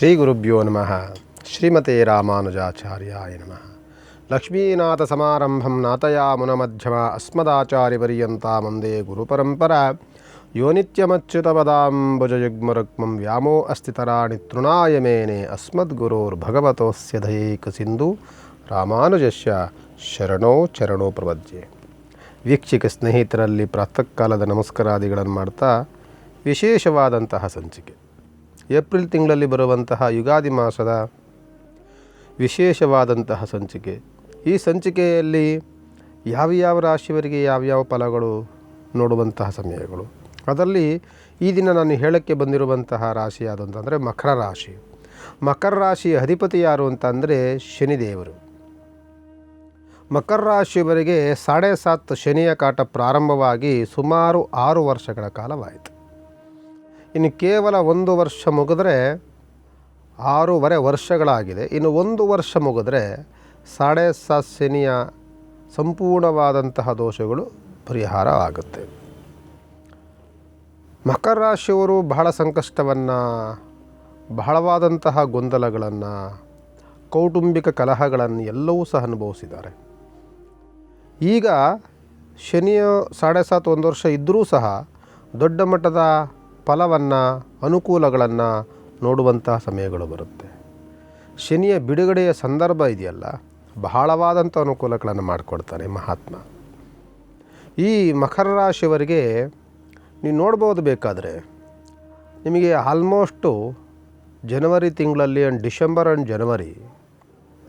ಶ್ರೀ ಗುರುಭ್ಯೋ ನಮಃ. ಶ್ರೀಮತೆ ರಾಮಾನುಜಾಚಾರ್ಯಾಯ ನಮಃ. ಲಕ್ಷ್ಮೀನಾಥ ಸಮಾರಂಭಂ ನಾಥಯಾಮುನ ಮಧ್ಯಮ ಅಸ್ಮದಾಚಾರ್ಯಪರ್ಯಂತ ಮುಂದೆ ಗುರುಪರಂಪರ. ಯೋ ನಿತ್ಯಮಚ್ಯುತಪದಾಂಬುಜಯುಗ್ಮರುಕ್ಮಂ ವ್ಯಾಮೋ ಅಸ್ತಿ ತರಾಣಿ ತೃಣಾಯ ಮೇನೆ ಅಸ್ಮದ್ಗುರೋರ್ಭಗವತೋಸ್ಯ ದಯೈಕ ಸಿಂಧು. ರಾಮಾನುಜಸ್ಯ ಶರಣೋ ಚರಣೋ ಪ್ರವಜ್ಯೆ ವೀಕ್ಷಕ ಸ್ನೇಹಿತರಲ್ಲಿ ಪ್ರಾತಃ ಕಾಲದ ನಮಸ್ಕಾರಾದಿಗಳನ್ನು ಮಾಡ್ತಾ ವಿಶೇಷವಾದಂತಹ ಸಂಚಿಕೆ. ಏಪ್ರಿಲ್ ತಿಂಗಳಲ್ಲಿ ಬರುವಂತಹ ಯುಗಾದಿ ಮಾಸದ ವಿಶೇಷವಾದಂತಹ ಸಂಚಿಕೆ. ಈ ಸಂಚಿಕೆಯಲ್ಲಿ ಯಾವ ಯಾವ ರಾಶಿಯವರಿಗೆ ಯಾವ್ಯಾವ ಫಲಗಳು ನೋಡುವಂತಹ ಸಮಯಗಳು. ಅದರಲ್ಲಿ ಈ ದಿನ ನಾನು ಹೇಳಕ್ಕೆ ಬಂದಿರುವಂತಹ ರಾಶಿ ಯಾವುದು ಅಂತಂದರೆ ಮಕರ ರಾಶಿ. ಮಕರ ರಾಶಿ ಅಧಿಪತಿ ಯಾರು ಅಂತಂದರೆ ಶನಿದೇವರು. ಮಕರ ರಾಶಿಯವರಿಗೆ ಸಾಡೆ ಸಾತ್ ಶನಿಯ ಕಾಟ ಪ್ರಾರಂಭವಾಗಿ ಸುಮಾರು ಆರು ವರ್ಷಗಳ ಕಾಲವಾಯಿತು. ಇನ್ನು ಕೇವಲ ಒಂದು ವರ್ಷ ಮುಗಿದ್ರೆ ಆರೂವರೆ ವರ್ಷಗಳಾಗಿದೆ. ಇನ್ನು ಒಂದು ವರ್ಷ ಮುಗಿದ್ರೆ ಸಾಡೆ ಸಾತ್ ಶನಿಯ ಸಂಪೂರ್ಣವಾದಂತಹ ದೋಷಗಳು ಪರಿಹಾರ ಆಗುತ್ತೆ. ಮಕರ ರಾಶಿಯವರು ಬಹಳ ಸಂಕಷ್ಟವನ್ನು, ಬಹಳವಾದಂತಹ ಗೊಂದಲಗಳನ್ನು, ಕೌಟುಂಬಿಕ ಕಲಹಗಳನ್ನು ಎಲ್ಲವೂ ಸಹ ಅನುಭವಿಸಿದ್ದಾರೆ. ಈಗ ಶನಿಯ ಸಾಡೆ ಸಾತ್ ಒಂದು ವರ್ಷ ಇದ್ದರೂ ಸಹ ದೊಡ್ಡ ಮಟ್ಟದ ಫಲವನ್ನು, ಅನುಕೂಲಗಳನ್ನು ನೋಡುವಂತಹ ಸಮಯಗಳು ಬರುತ್ತೆ. ಶನಿಯ ಬಿಡುಗಡೆಯ ಸಂದರ್ಭ ಇದೆಯಲ್ಲ, ಬಹಳವಾದಂಥ ಅನುಕೂಲಗಳನ್ನು ಮಾಡಿಕೊಡ್ತಾನೆ ಮಹಾತ್ಮ. ಈ ಮಕರ ರಾಶಿಯವರಿಗೆ ನೀವು ನೋಡ್ಬೋದು ಬೇಕಾದರೆ, ನಿಮಗೆ ಆಲ್ಮೋಸ್ಟು ಜನವರಿ ತಿಂಗಳಲ್ಲಿ ಆ್ಯಂಡ್ ಡಿಸೆಂಬರ್ ಆ್ಯಂಡ್ ಜನವರಿ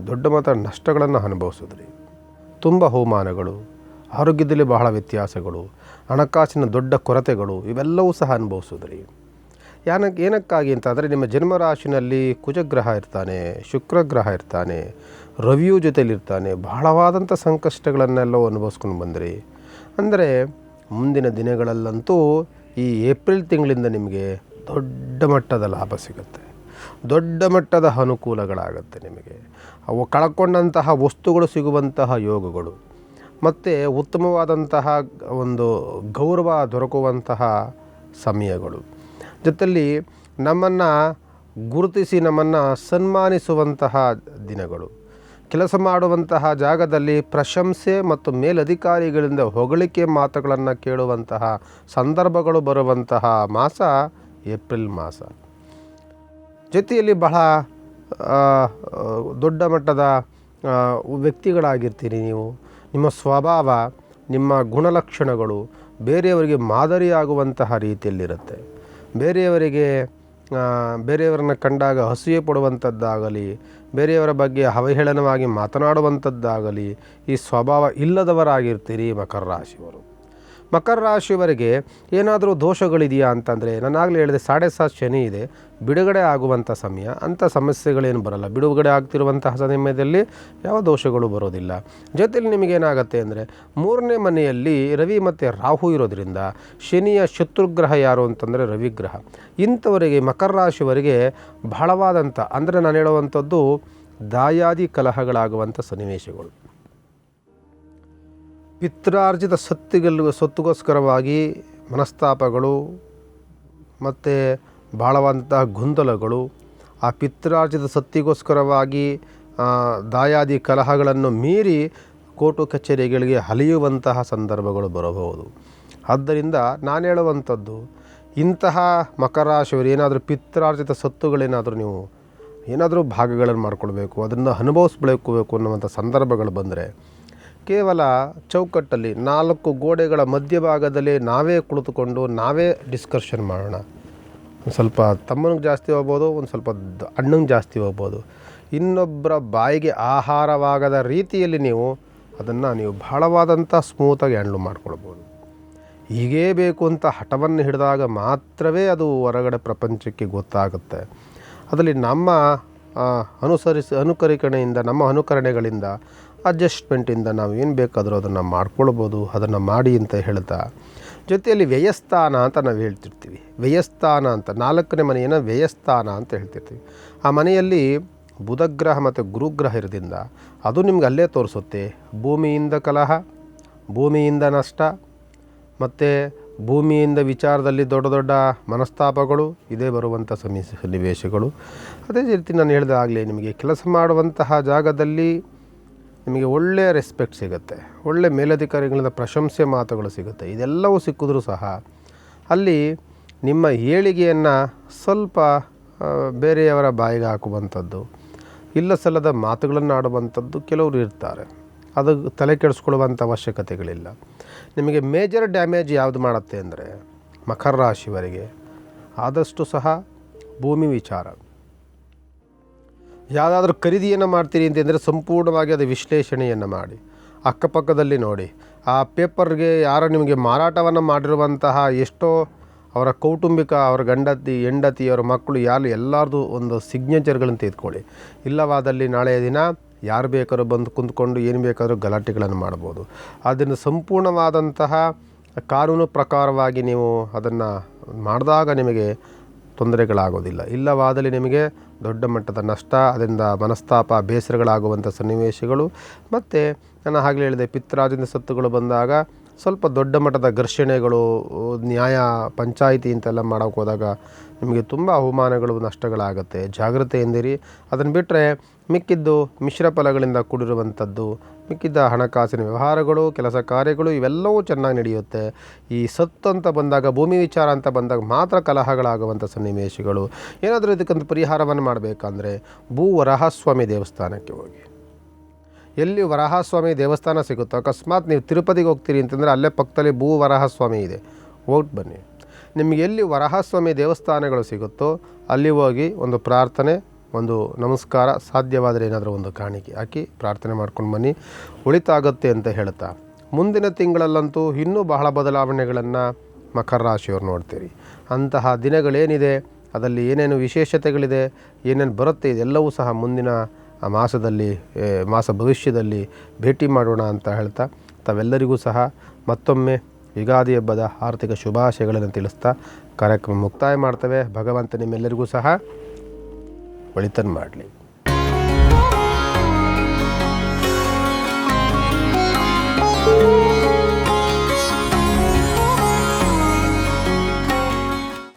ದೊಡ್ಡ ಮಟ್ಟ ನಷ್ಟಗಳನ್ನು ಅನುಭವಿಸಿದ್ರಿ. ತುಂಬ ಹವಾಮಾನಗಳು ಆರೋಗ್ಯದಲ್ಲಿ ಬಹಳ ವ್ಯತ್ಯಾಸಗಳು ಹಣಕಾಸಿನ ದೊಡ್ಡ ಕೊರತೆಗಳು ಇವೆಲ್ಲವೂ ಸಹ ಅನುಭವಿಸಿದ್ರಿ ಯಾನಕ್ಕೆ ಏನಕ್ಕಾಗಿ ಅಂತಂದರೆ ನಿಮ್ಮ ಜನ್ಮರಾಶಿನಲ್ಲಿ ಕುಜಗ್ರಹ ಇರ್ತಾನೆ, ಶುಕ್ರಗ್ರಹ ಇರ್ತಾನೆ, ರವಿಯು ಜೊತೆಯಲ್ಲಿರ್ತಾನೆ ಬಹಳವಾದಂಥ ಸಂಕಷ್ಟಗಳನ್ನೆಲ್ಲವೂ ಅನುಭವಿಸ್ಕೊಂಡು ಬಂದಿರಿ. ಅಂದರೆ ಮುಂದಿನ ದಿನಗಳಲ್ಲಂತೂ ಈ ಏಪ್ರಿಲ್ ತಿಂಗಳಿಂದ ನಿಮಗೆ ದೊಡ್ಡ ಮಟ್ಟದ ಲಾಭ ಸಿಗುತ್ತೆ. ದೊಡ್ಡ ಮಟ್ಟದ ಅನುಕೂಲಗಳಾಗುತ್ತೆ ನಿಮಗೆ. ಅವು ಕಳ್ಕೊಂಡಂತಹ ವಸ್ತುಗಳು ಸಿಗುವಂತಹ ಯೋಗಗಳು. ಮತ್ತು ಉತ್ತಮವಾದಂತಹ ಒಂದು ಗೌರವ ದೊರಕುವಂತಹ ಸಮಯಗಳು. ಜೊತೆಯಲ್ಲಿ ನಮ್ಮನ್ನು ಗುರುತಿಸಿ ನಮ್ಮನ್ನು ಸನ್ಮಾನಿಸುವಂತಹ ದಿನಗಳು. ಕೆಲಸ ಮಾಡುವಂತಹ ಜಾಗದಲ್ಲಿ ಪ್ರಶಂಸೆ ಮತ್ತು ಮೇಲಧಿಕಾರಿಗಳಿಂದ ಹೊಗಳಿಕೆ ಮಾತುಗಳನ್ನು ಕೇಳುವಂತಹ ಸಂದರ್ಭಗಳು ಬರುವಂತಹ ಮಾಸ ಏಪ್ರಿಲ್ ಮಾಸ. ಜೊತೆಯಲ್ಲಿ ಬಹಳ ದೊಡ್ಡ ಮಟ್ಟದ ವ್ಯಕ್ತಿಗಳಾಗಿರ್ತೀರಿ ನೀವು. ನಿಮ್ಮ ಸ್ವಭಾವ, ನಿಮ್ಮ ಗುಣಲಕ್ಷಣಗಳು ಬೇರೆಯವರಿಗೆ ಮಾದರಿಯಾಗುವಂತಹ ರೀತಿಯಲ್ಲಿರುತ್ತೆ. ಬೇರೆಯವರಿಗೆ ಬೇರೆಯವರನ್ನು ಕಂಡಾಗ ಹಸಿಯೇ ಪಡುವಂಥದ್ದಾಗಲಿ ಬೇರೆಯವರ ಬಗ್ಗೆ ಅವಹೇಳನವಾಗಿ ಮಾತನಾಡುವಂಥದ್ದಾಗಲಿ ಈ ಸ್ವಭಾವ ಇಲ್ಲದವರಾಗಿರ್ತೀರಿ ಮಕರ ರಾಶಿಯವರು. ಮಕರ ರಾಶಿಯವರಿಗೆ ಏನಾದರೂ ದೋಷಗಳಿದೆಯಾ ಅಂತಂದರೆ, ನಾನಾಗಲೇ ಹೇಳಿದೆ, ಸಾಡೆ ಸಾತ್ ಶನಿ ಇದೆ, ಬಿಡುಗಡೆ ಆಗುವಂಥ ಸಮಯ, ಅಂಥ ಸಮಸ್ಯೆಗಳೇನು ಬರಲ್ಲ. ಬಿಡುಗಡೆ ಆಗ್ತಿರುವಂತಹ ಸಮಯದಲ್ಲಿ ಯಾವ ದೋಷಗಳು ಬರೋದಿಲ್ಲ. ಜೊತೆಯಲ್ಲಿ ನಿಮಗೇನಾಗತ್ತೆ ಅಂದರೆ, ಮೂರನೇ ಮನೆಯಲ್ಲಿ ರವಿ ಮತ್ತು ರಾಹು ಇರೋದ್ರಿಂದ, ಶನಿಯ ಶತ್ರುಗ್ರಹ ಯಾರು ಅಂತಂದರೆ ರವಿಗ್ರಹ. ಇಂಥವರಿಗೆ, ಮಕರ ರಾಶಿಯವರಿಗೆ ಬಹಳವಾದಂಥ, ಅಂದರೆ ನಾನು ಹೇಳುವಂಥದ್ದು, ದಾಯಾದಿ ಕಲಹಗಳಾಗುವಂಥ ಸನ್ನಿವೇಶಗಳು. ಪಿತ್ರಾರ್ಜಿತ ಸತ್ತಿಗಲ್ ಸೊತ್ತುಗೋಸ್ಕರವಾಗಿ ಮನಸ್ತಾಪಗಳು ಮತ್ತು ಭಾಳವಾದಂತಹ ಗೊಂದಲಗಳು, ಆ ಪಿತ್ರಾರ್ಜಿತ ಸತ್ತಿಗೋಸ್ಕರವಾಗಿ ದಾಯಾದಿ ಕಲಹಗಳನ್ನು ಮೀರಿ ಕೋರ್ಟು ಕಚೇರಿಗಳಿಗೆ ಅಲಿಯುವಂತಹ ಸಂದರ್ಭಗಳು ಬರಬಹುದು. ಆದ್ದರಿಂದ ನಾನು ಹೇಳುವಂಥದ್ದು, ಇಂತಹ ಮಕರ ರಾಶಿಯವರು ಏನಾದರೂ ಪಿತ್ರಾರ್ಜಿತ ಸತ್ತುಗಳೇನಾದರೂ ನೀವು ಏನಾದರೂ ಭಾಗಗಳನ್ನು ಮಾಡಿಕೊಳ್ಬೇಕು, ಅದನ್ನು ಅನುಭವಿಸ್ಬೇಕು ಅನ್ನುವಂಥ ಸಂದರ್ಭಗಳು ಬಂದರೆ ಕೇವಲ ಚೌಕಟ್ಟಲ್ಲಿ ನಾಲ್ಕು ಗೋಡೆಗಳ ಮಧ್ಯಭಾಗದಲ್ಲಿ ನಾವೇ ಕುಳಿತುಕೊಂಡು ನಾವೇ ಡಿಸ್ಕಷನ್ ಮಾಡೋಣ. ಒಂದು ಸ್ವಲ್ಪ ತಮ್ಮನಿಗೆ ಜಾಸ್ತಿ ಹೋಗ್ಬೋದು, ಒಂದು ಸ್ವಲ್ಪ ಅಣ್ಣಂಗೆ ಜಾಸ್ತಿ ಹೋಗ್ಬೋದು. ಇನ್ನೊಬ್ಬರ ಬಾಯಿಗೆ ಆಹಾರವಾಗದ ರೀತಿಯಲ್ಲಿ ನೀವು ಅದನ್ನು ನೀವು ಬಹಳವಾದಂಥ ಸ್ಮೂತಾಗಿ ಹ್ಯಾಂಡ್ಲ್ ಮಾಡ್ಕೊಳ್ಬೋದು. ಹೀಗೇ ಬೇಕು ಅಂತ ಹಠವನ್ನು ಹಿಡಿದಾಗ ಮಾತ್ರವೇ ಅದು ಹೊರಗಡೆ ಪ್ರಪಂಚಕ್ಕೆ ಗೊತ್ತಾಗುತ್ತೆ. ಅದರಲ್ಲಿ ನಮ್ಮ ಅನುಸರಿಸಿ, ಅನುಕರಿಕಣೆಯಿಂದ, ನಮ್ಮ ಅನುಕರಣೆಗಳಿಂದ ಅಡ್ಜಸ್ಟ್ಮೆಂಟಿಂದ ನಾವು ಏನು ಬೇಕಾದರೂ ಅದನ್ನು ಮಾಡ್ಕೊಳ್ಬೋದು, ಅದನ್ನು ಮಾಡಿ ಅಂತ ಹೇಳ್ತಾ. ಜೊತೆಯಲ್ಲಿ ವ್ಯಯಸ್ಥಾನ ಅಂತ ನಾವು ಹೇಳ್ತಿರ್ತೀವಿ. ವ್ಯಯಸ್ಥಾನ ಅಂತ, ನಾಲ್ಕನೇ ಮನೆಯನ್ನು ವ್ಯಯಸ್ಥಾನ ಅಂತ ಹೇಳ್ತಿರ್ತೀವಿ. ಆ ಮನೆಯಲ್ಲಿ ಬುಧಗ್ರಹ ಮತ್ತು ಗುರುಗ್ರಹ ಇರೋದ್ರಿಂದ ಅದು ನಿಮ್ಗೆ ಅಲ್ಲೇ ತೋರಿಸುತ್ತೆ. ಭೂಮಿಯಿಂದ ಕಲಹ, ಭೂಮಿಯಿಂದ ನಷ್ಟ, ಮತ್ತು ಭೂಮಿಯಿಂದ ವಿಚಾರದಲ್ಲಿ ದೊಡ್ಡ ದೊಡ್ಡ ಮನಸ್ತಾಪಗಳು, ಇದೇ ಬರುವಂಥ ಸಮಿ ಸನ್ನಿವೇಶಗಳು. ಅದೇ ರೀತಿ ನಾನು ಹೇಳಿದಾಗಲೇ ನಿಮಗೆ ಕೆಲಸ ಮಾಡುವಂತಹ ಜಾಗದಲ್ಲಿ ನಿಮಗೆ ಒಳ್ಳೆಯ ರೆಸ್ಪೆಕ್ಟ್ ಸಿಗುತ್ತೆ, ಒಳ್ಳೆ ಮೇಲಧಿಕಾರಿಗಳಿಂದ ಪ್ರಶಂಸೆ ಮಾತುಗಳು ಸಿಗುತ್ತೆ, ಇದೆಲ್ಲವೂ ಸಿಕ್ಕಿದ್ರೂ ಸಹ ಅಲ್ಲಿ ನಿಮ್ಮ ಏಳಿಗೆಯನ್ನು ಸ್ವಲ್ಪ ಬೇರೆಯವರ ಬಾಯಿಗೆ ಹಾಕುವಂಥದ್ದು ಇಲ್ಲ ಸಲ್ಲದ ಮಾತುಗಳನ್ನು ಆಡುವಂಥದ್ದು ಕೆಲವರು ಇರ್ತಾರೆ. ಅದು ತಲೆ ಕೆಡಿಸ್ಕೊಳ್ಳುವಂಥ ಅವಶ್ಯಕತೆಗಳಿಲ್ಲ. ನಿಮಗೆ ಮೇಜರ್ ಡ್ಯಾಮೇಜ್ ಯಾವುದು ಮಾಡುತ್ತೆ ಅಂದರೆ ಮಕರ ರಾಶಿವರಿಗೆ ಆದಷ್ಟು ಸಹ ಭೂಮಿ ವಿಚಾರ. ಯಾವುದಾದ್ರೂ ಖರೀದಿಯನ್ನು ಮಾಡ್ತೀರಿ ಅಂತಂದರೆ ಸಂಪೂರ್ಣವಾಗಿ ಅದು ವಿಶ್ಲೇಷಣೆಯನ್ನು ಮಾಡಿ. ಅಕ್ಕಪಕ್ಕದಲ್ಲಿ ನೋಡಿ. ಆ ಪೇಪರ್ಗೆ ಯಾರು ನಿಮಗೆ ಮಾರಾಟವನ್ನು ಮಾಡಿರುವಂತಹ ಎಷ್ಟೋ ಅವರ ಕೌಟುಂಬಿಕ, ಅವರ ಗಂಡತಿ, ಹೆಂಡತಿ, ಅವರ ಮಕ್ಕಳು, ಯಾರು ಎಲ್ಲರದು ಒಂದು ಸಿಗ್ನೇಚರ್ಗಳನ್ನು ತೆಗೆದುಕೊಳ್ಳಿ. ಇಲ್ಲವಾದಲ್ಲಿ ನಾಳೆಯ ದಿನ ಯಾರು ಬೇಕಾದ್ರೂ ಬಂದು ಕುಂತ್ಕೊಂಡು ಏನು ಬೇಕಾದರೂ ಗಲಾಟೆಗಳನ್ನು ಮಾಡ್ಬೋದು. ಅದನ್ನು ಸಂಪೂರ್ಣವಾದಂತಹ ಕಾನೂನು ಪ್ರಕಾರವಾಗಿ ನೀವು ಅದನ್ನು ಮಾಡಿದಾಗ ನಿಮಗೆ ತೊಂದರೆಗಳಾಗೋದಿಲ್ಲ. ಇಲ್ಲವಾದಲ್ಲಿ ನಿಮಗೆ ದೊಡ್ಡ ಮಟ್ಟದ ನಷ್ಟ ಅದರಿಂದ ಮನಸ್ತಾಪ ಬೇಸರಗಳಾಗುವಂಥ ಸನ್ನಿವೇಶಗಳು. ಮತ್ತು ನಾನು ಆಗಲೇ ಹೇಳಿದೆ ಪಿತ್ರಾಜಿನ ಸತ್ತುಗಳು ಬಂದಾಗ ಸ್ವಲ್ಪ ದೊಡ್ಡ ಮಟ್ಟದ ಘರ್ಷಣೆಗಳು, ನ್ಯಾಯ ಪಂಚಾಯಿತಿ ಇಂತೆಲ್ಲ ಮಾಡೋಕೆ ಹೋದಾಗ ನಿಮಗೆ ತುಂಬ ಅವಮಾನಗಳು, ನಷ್ಟಗಳಾಗುತ್ತೆ. ಜಾಗ್ರತೆಯಿಂದಿರಿ ಅದನ್ನು ಬಿಟ್ಟರೆ ಮಿಕ್ಕಿದ್ದು ಮಿಶ್ರ ಫಲಗಳಿಂದ ಕೂಡಿರುವಂಥದ್ದು, ಮಿಕ್ಕಿದ್ದ ಹಣಕಾಸಿನ ವ್ಯವಹಾರಗಳು, ಕೆಲಸ ಕಾರ್ಯಗಳು ಇವೆಲ್ಲವೂ ಚೆನ್ನಾಗಿ ನಡೆಯುತ್ತೆ. ಈ ಸತ್ತು ಅಂತ ಬಂದಾಗ, ಭೂಮಿ ವಿಚಾರ ಅಂತ ಬಂದಾಗ ಮಾತ್ರ ಕಲಹಗಳಾಗುವಂಥ ಸನ್ನಿವೇಶಗಳು. ಏನಾದರೂ ಇದಕ್ಕಂತ ಪರಿಹಾರವನ್ನು ಮಾಡಬೇಕಂದ್ರೆ ಭೂ ವರಹಸ್ವಾಮಿ ದೇವಸ್ಥಾನಕ್ಕೆ ಹೋಗಿ. ಎಲ್ಲಿ ವರಹಸ್ವಾಮಿ ದೇವಸ್ಥಾನ ಸಿಗುತ್ತೋ, ಅಕಸ್ಮಾತ್ ನೀವು ತಿರುಪತಿಗೆ ಹೋಗ್ತೀರಿ ಅಂತಂದರೆ ಅಲ್ಲೇ ಪಕ್ಕದಲ್ಲಿ ಭೂ ವರಹಸ್ವಾಮಿ ಇದೆ. ಹೋಗಿ ಬನ್ನಿ. ನಿಮಗೆ ಎಲ್ಲಿ ವರಹಸ್ವಾಮಿ ದೇವಸ್ಥಾನಗಳು ಸಿಗುತ್ತೋ, ಅಲ್ಲಿ ಹೋಗಿ ಒಂದು ಪ್ರಾರ್ಥನೆ, ಒಂದು ನಮಸ್ಕಾರ ಸಾಧ್ಯವಾದರೆ ಏನಾದರೂ ಒಂದು ಕಾಣಿಕೆ ಹಾಕಿ ಪ್ರಾರ್ಥನೆ ಮಾಡ್ಕೊಂಡು ಬನ್ನಿ. ಉಳಿತಾಗುತ್ತೆ ಅಂತ ಹೇಳ್ತಾ. ಮುಂದಿನ ತಿಂಗಳಲ್ಲಂತೂ ಇನ್ನೂ ಬಹಳ ಬದಲಾವಣೆಗಳನ್ನು ಮಕರ ರಾಶಿಯವ್ರು ನೋಡ್ತೀರಿ. ಅಂತಹ ದಿನಗಳೇನಿದೆ ಅದರಲ್ಲಿ ಏನೇನು ವಿಶೇಷತೆಗಳಿದೆ, ಏನೇನು ಬರುತ್ತೆ, ಇದೆಲ್ಲವೂ ಸಹ ಮುಂದಿನ ಆ ಮಾಸದಲ್ಲಿ ಮಾಸ ಭವಿಷ್ಯದಲ್ಲಿ ಭೇಟಿ ಮಾಡೋಣ ಅಂತ ಹೇಳ್ತಾ ತಾವೆಲ್ಲರಿಗೂ ಸಹ ಮತ್ತೊಮ್ಮೆ ಯುಗಾದಿ ಹಬ್ಬದ ಆರ್ಥಿಕ ಶುಭಾಶಯಗಳನ್ನು ತಿಳಿಸ್ತಾ ಕಾರ್ಯಕ್ರಮ ಮುಕ್ತಾಯ ಮಾಡ್ತೇವೆ. ಭಗವಂತ ನಿಮ್ಮೆಲ್ಲರಿಗೂ ಸಹ ಒಳಿತನ್ನು ಮಾಡಲಿ.